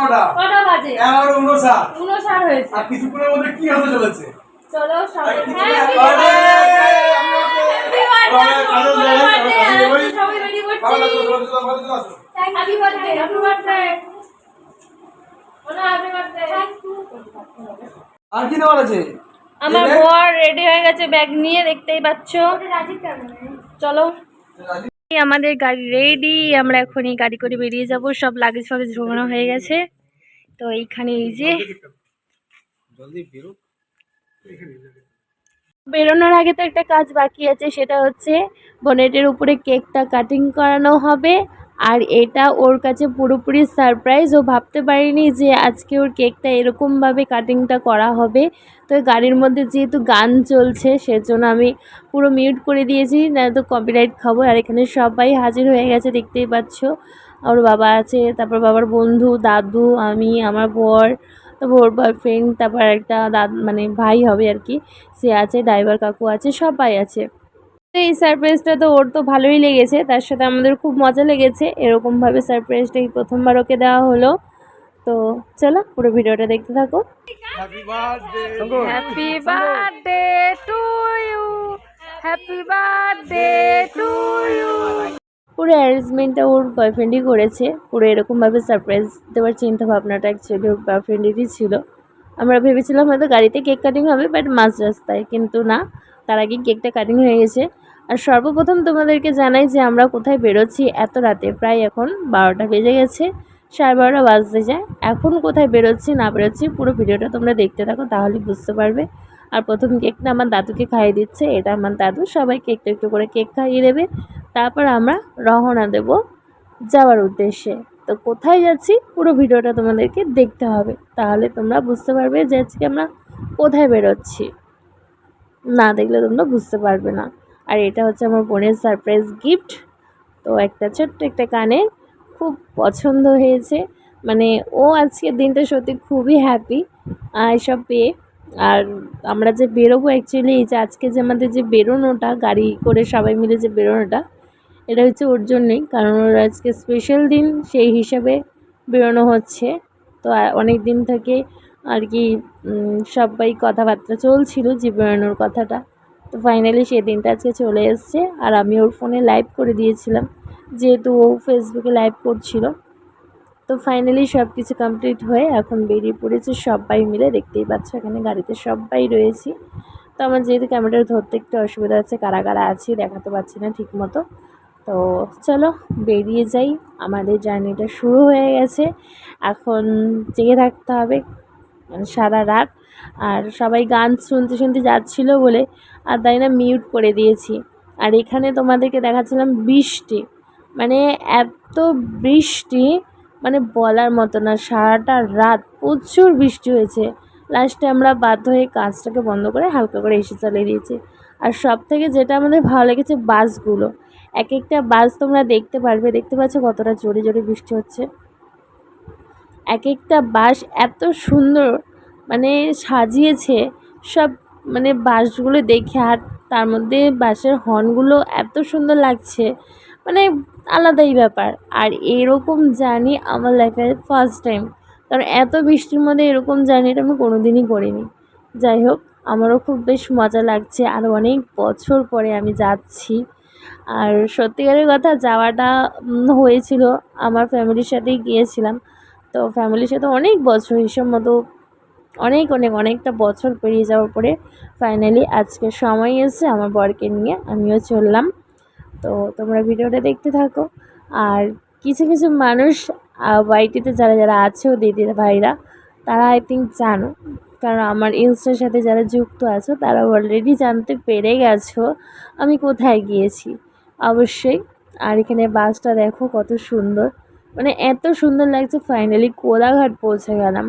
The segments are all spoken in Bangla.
কটা? কটা বাজে? এগারো উনষাট উনষাট হয়েছে। আর কিছুক্ষণের মধ্যে কি হতে চলেছে? চলো! আর নেওয়ার আছে? আমার বর রেডি হয়ে গেছে ব্যাগ নিয়ে দেখতেই পাচ্ছ। চলো। আমাদের গাড়ি রেডি আমরা এখনই গাড়ি করে বেরিয়ে যাব। সব লাগেজ ফাগেজ ঢোকানো হয়ে গেছে। তো এইখানে এই যে বেরোনোর আগে তো একটা কাজ বাকি আছে সেটা হচ্ছে বনেটের উপরে কেকটা কাটিং করানো হবে। আর এটা ওর কাছে পুরোপুরি সারপ্রাইজ ও ভাবতে পারিনি যে আজকে ওর কেকটা এরকমভাবে কাটিংটা করা হবে। তো গাড়ির মধ্যে যেহেতু গান চলছে, সেজন্য আমি পুরো মিউট করে দিয়েছি। না তো কপিরাইট খাব। আর এখানে সবাই হাজির হয়ে গেছে, দেখতেই পাচ্ছ। ওর বাবা আছে, তারপর বাবার বন্ধু, দাদু, আমি, আমার বর, তারপর ওর বয়ফ্রেন্ড তারপর একটা দাদ মানে ভাই হবে আর কি। সে আছে ড্রাইভার কাকু আছে, সবাই আছে। তো এই সারপ্রাইজটা তো ওর তো ভালোই লেগেছে তার সাথে আমাদের খুব মজা লেগেছে। এরকমভাবে সারপ্রাইজটা এই প্রথমবার ওকে দেওয়া হলো। তো চলো পুরো ভিডিওটা দেখতে থাকো। Happy birthday to you happy birthday to you পুরো অ্যারেঞ্জমেন্টটা ওর বয়ফ্রেন্ডই করেছে। পুরো এরকমভাবে সারপ্রাইজ দেওয়ার চিন্তা ভাবনাটা অ্যাকচুয়ালি ওর বয়ফ্রেন্ডেরই ছিল। আমরা ভেবেছিলাম হয়তো গাড়িতে কেক কাটিং হবে বাট মাঝ রাস্তায়। কিন্তু না তার আগে কেকটা কাটিং হয়ে গেছে। আর সর্বপ্রথম তোমাদেরকে জানাই যে আমরা কোথায় বেরোচ্ছি এত রাতে, প্রায় এখন বারোটা বেজে গেছে, সাড়ে বারোটা বাজতে যায়। এখন কোথায় বেরোচ্ছি, না বেরোচ্ছি, পুরো ভিডিওটা তোমরা দেখতে থাকো তাহলে বুঝতে পারবে। আর প্রথম কেকটা আমার দাদুকে খাইয়ে দিচ্ছে, এটা আমার দাদু, সবাই কেকটা একটু করে কেক খাইয়ে দেবে। তারপর আমরা রওনা দেব যাওয়ার উদ্দেশ্যে। তো কোথায় যাচ্ছি, পুরো ভিডিওটা তোমাদেরকে দেখতে হবে, তাহলে তোমরা বুঝতে পারবে যে আজকে আমরা কোথায় বেরোচ্ছি। না দেখলে তোমরা বুঝতে পারবে না। আর এটা হচ্ছে আমার বোনের সারপ্রাইজ গিফট তো একটা ছোট্ট একটা কানে খুব পছন্দ হয়েছে। মানে ও আজকের দিনটা সত্যি খুবই হ্যাপি এসব পেয়ে। আর আমরা যে বেরোবো অ্যাকচুয়ালি এই যে আজকে যে আমাদের যে বেরোনোটা, গাড়ি করে সবাই মিলে যে বেরোনোটা, এটা হচ্ছে ওর জন্যই। কারণ ওর আজকে স্পেশাল দিন, সেই হিসাবে বেরোনো হচ্ছে। তো অনেক দিন থেকে আর কি সবাই কথাবার্তা চলছিল যে বেরোনোর কথাটা। তো ফাইনালি সেই দিনটা আজকে চলে এসছে আর আমি ওর ফোনে লাইভ করে দিয়েছিলাম, যেহেতু ও ফেসবুকে লাইভ করছিল। তো ফাইনালি সব কিছু কমপ্লিট হয়ে এখন বেরিয়ে পড়েছে সবাই মিলে, দেখতেই পাচ্ছ এখানে গাড়িতে সবাই রয়েছি। তো আমার যেহেতু ক্যামেরাটা ধরতে একটু অসুবিধা আছে কারা কারা আছি দেখাতে পারছি না ঠিক মতো তো চলো বেরিয়ে যাই, আমাদের জার্নিটা শুরু হয়ে গেছে। এখন জেগে থাকতে হবে মানে সারা রাত। আর সবাই গান শুনতে শুনতে যাচ্ছিল বলে আর তাই না মিউট করে দিয়েছি। আর এখানে তোমাদেরকে দেখাচ্ছিলাম বৃষ্টি। মানে এত বৃষ্টি মানে বলার মতো না, সারাটা রাত প্রচুর বৃষ্টি হয়েছে। লাস্টে আমরা বাধ্য হয়ে কাজটাকে বন্ধ করে হালকা করে এসে চালিয়ে দিয়েছি। আর সব থেকে যেটা আমাদের ভালো লেগেছে বাসগুলো। এক একটা বাস তোমরা দেখতে পারবে, দেখতে পাচ্ছ কতটা জোরে জোরে বৃষ্টি হচ্ছে। এক একটা বাস এত সুন্দর মানে সাজিয়েছে, সব মানে বাসগুলো দেখে আর তার মধ্যে বাসের হর্নগুলো এত সুন্দর লাগছে। মানে আলাদাই ব্যাপার। আর এরকম জার্নি আমার লাইফে ফার্স্ট টাইম কারণ এত বৃষ্টির মধ্যে এরকম জার্নিটা আমি কোনো দিনই করিনি। যাই হোক, আমারও খুব বেশ মজা লাগছে। আর অনেক বছর পরে আমি যাচ্ছি। আর সত্যিকারের কথা যাওয়াটা হয়েছিল। আমার ফ্যামিলির সাথেই গিয়েছিলাম। তো ফ্যামিলির সাথে অনেক বছর হিসেব মতো অনেক অনেক, অনেকটা বছর পেরিয়ে যাওয়ার পরে ফাইনালি আজকে সময় এসেছে আমার বরকে নিয়ে, আমিও চললাম। তো তোমরা ভিডিওটা দেখতে থাকো। আর কিছু কিছু মানুষ ওয়াইটিতে যারা যারা আছেও দিদি ভাইরা, তারা আই থিঙ্ক জানো। কারণ আমার ইনস্টার সাথে যারা যুক্ত আছো, তারা অলরেডি জানতে পেরে গেছো আমি কোথায় গিয়েছি। অবশ্যই। আর এখানে বাসটা দেখো কত সুন্দর। মানে এত সুন্দর লাগছে ফাইনালি কোলাঘাট পৌঁছে গেলাম।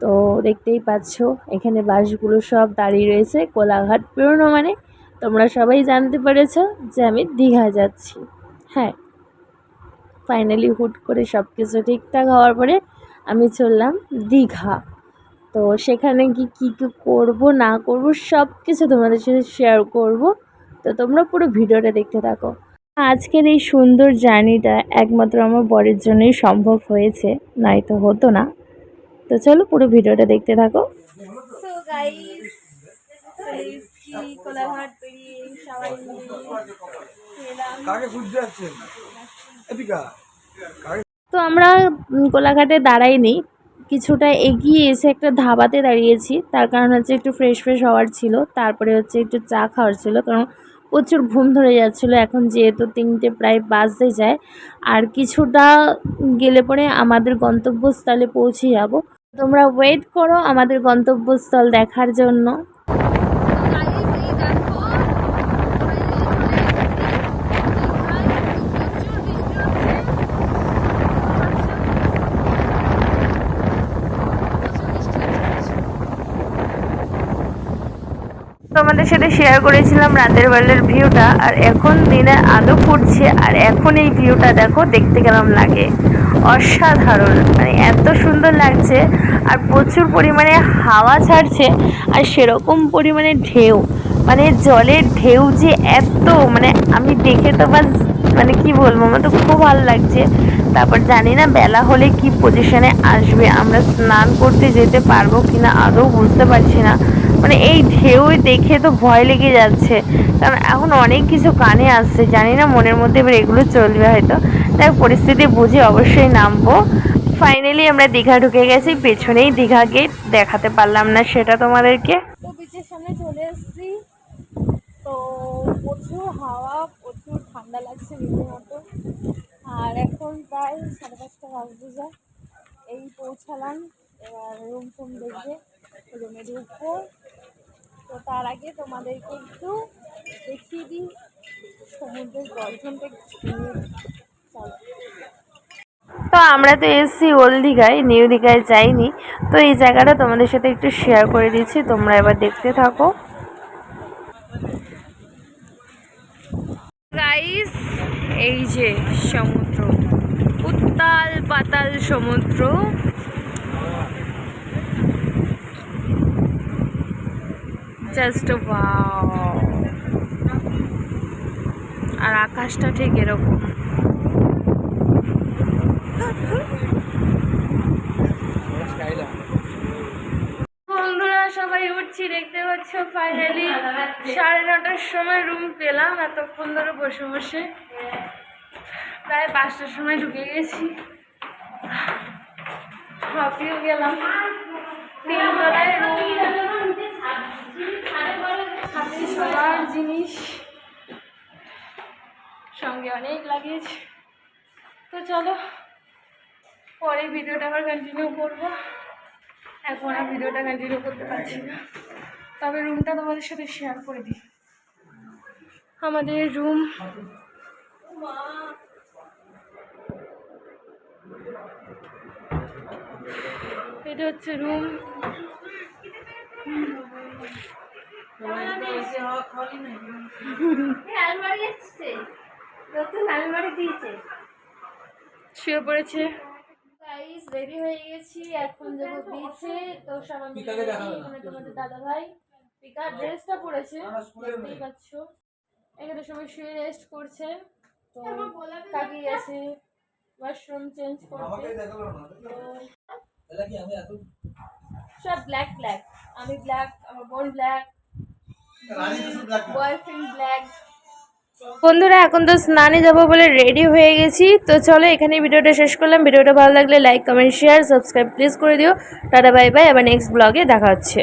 তো দেখতেই পাচ্ছ, এখানে বাসগুলো সব দাঁড়িয়ে রয়েছে, কোলাঘাট বেরোনো মানে। তোমরা সবাই জানতে পেরেছ যে আমি দীঘা যাচ্ছি। হ্যাঁ ফাইনালি হুট করে সব কিছু ঠিকঠাক হওয়ার পরে আমি চললাম দীঘা। তো সেখানে কি কী কী করব, না করব সব কিছু তোমাদের সাথে শেয়ার করব। তো তোমরা পুরো ভিডিওটা দেখতে থাকো। আজকের এই সুন্দর জার্নিটা একমাত্র আমার বরের জন্যই সম্ভব হয়েছে, নয়তো হতো না। তো চলো পুরো ভিডিওটা দেখতে থাকো। তো আমরা কোলাঘাটে দাঁড়াইনি। কিছুটা এগিয়ে এসে একটা ধাবাতে দাঁড়িয়েছি। তার কারণ হচ্ছে একটু ফ্রেশ ফ্রেশ হওয়ার ছিল। তারপরে হচ্ছে একটু চা খাওয়ার ছিল। কারণ প্রচুর ঘুম ধরে যাচ্ছিল। এখন যেহেতু তিনটে প্রায় বাজতে যায়। আর কিছুটা গেলে পরে আমাদের গন্তব্যস্থলে পৌঁছে যাব। তোমরা ওয়েট করো আমাদের গন্তব্যস্থল দেখার জন্য। তোমাদের সাথে শেয়ার করেছিলাম রাতের বেলার ভিউটা আর এখন দিনে আলো ফুটছে, আর এখন এই ভিউটা দেখো, দেখতে কেমন লাগে। অসাধারণ মানে এত সুন্দর লাগছে। আর প্রচুর পরিমাণে হাওয়া ছাড়ছে আর সেরকম পরিমাণে ঢেউ। মানে জলের ঢেউ যে এত মানে আমি দেখে তো বাস মানে কি বলব, আমার তো খুব ভালো লাগছে। তারপর জানি না বেলা হলে কি পজিশনে আসবে, আমরা স্নান করতে যেতে পারব কি না আদৌ বুঝতে পারছি না। মানে এই ঢেউ দেখে তো ভয় লেগে যাচ্ছে। কারণ এখন অনেক কিছু কানে আসছে, জানি না মনের মধ্যে এবার এগুলো চলবে হয়তো। তাই পরিস্থিতি বুঝে অবশ্যই নামবো। ফাইনালি আমরা দীঘা ঢুকে গেছি, পেছনেই দীঘা গেট দেখাতে পারলাম না সেটা তোমাদেরকে। তো বিচের সামনে চলে এসেছি। তো প্রচুর হাওয়া, প্রচুর ঠান্ডা লাগছে রীতিমতো। আর এখন প্রায় সাড়ে পাঁচটা বাজতে যায়। এই পৌঁছালাম, এবার রুম টুম দেখবে রুমে ঢুকবো। তো তার আগে তোমাদেরকে একটু দেখিয়ে দিই সমুদ্রের গর্জনটা একটু শুনিয়ে দিই। চলো তো আমরা তো এসেছি ওল্ড দীঘায় নিউ দীঘায় যাইনি। তো এই জায়গাটা তোমাদের সাথে একটু শেয়ার করে দিচ্ছি, তোমরা এবার দেখতে থাকো। গাইস এই যে সমুদ্র, উত্তাল পাতাল সমুদ্র। জাস্ট আর আকাশটা ঠিক এরকম বন্ধুরা সবাই উঠছি দেখতে ফাইনালি সাড়ে নটার সময় রুম পেলাম, এতক্ষণ ধরে বসে বসে প্রায় পাঁচটার সময় ঢুকে গেছি। হাঁপিয়েও গেলাম। তিনতলায় রুম হাতে সবার জিনিস। সঙ্গে অনেক লাগেজ তো চলো, পরে ভিডিওটা আবার কন্টিনিউ করব। এখন আর ভিডিওটা কন্টিনিউ করতে পারছি না। তবে রুমটা তোমাদের সাথে শেয়ার করে দিই। আমাদের রুম। এটা হচ্ছে রুম। শুয়ে পড়েছে। গাইস রেডি হয়ে গেছি এখন যাব বিচে তো সবাই মিলে পিকাকে দেখাবে ready, না। এখানে তোমাদের দাদা ভাই পিকা ড্রেসটা পরেছে। দেখতেই পাচ্ছ। এখানে সবাই শুয়ে রেস্ট করছে। তো কাকি গেছে ওয়াশরুম চেঞ্জ করতে। দেখাল না তো? এটা কি আমি এত সব ব্ল্যাক ব্ল্যাক আমি ব্ল্যাক আমার বোন ব্ল্যাক ব্ল্যাক বয়ফ্রেন্ড ব্ল্যাক বন্ধুরা এখন তো স্নানে যাব বলে রেডি হয়ে গেছি। তো চলো এখানে ভিডিওটা শেষ করলাম। ভিডিওটা ভালো লাগলে like comment share subscribe please করে দিও। টাটা বাই বাই আবার নেক্সট ব্লগে দেখা হচ্ছে।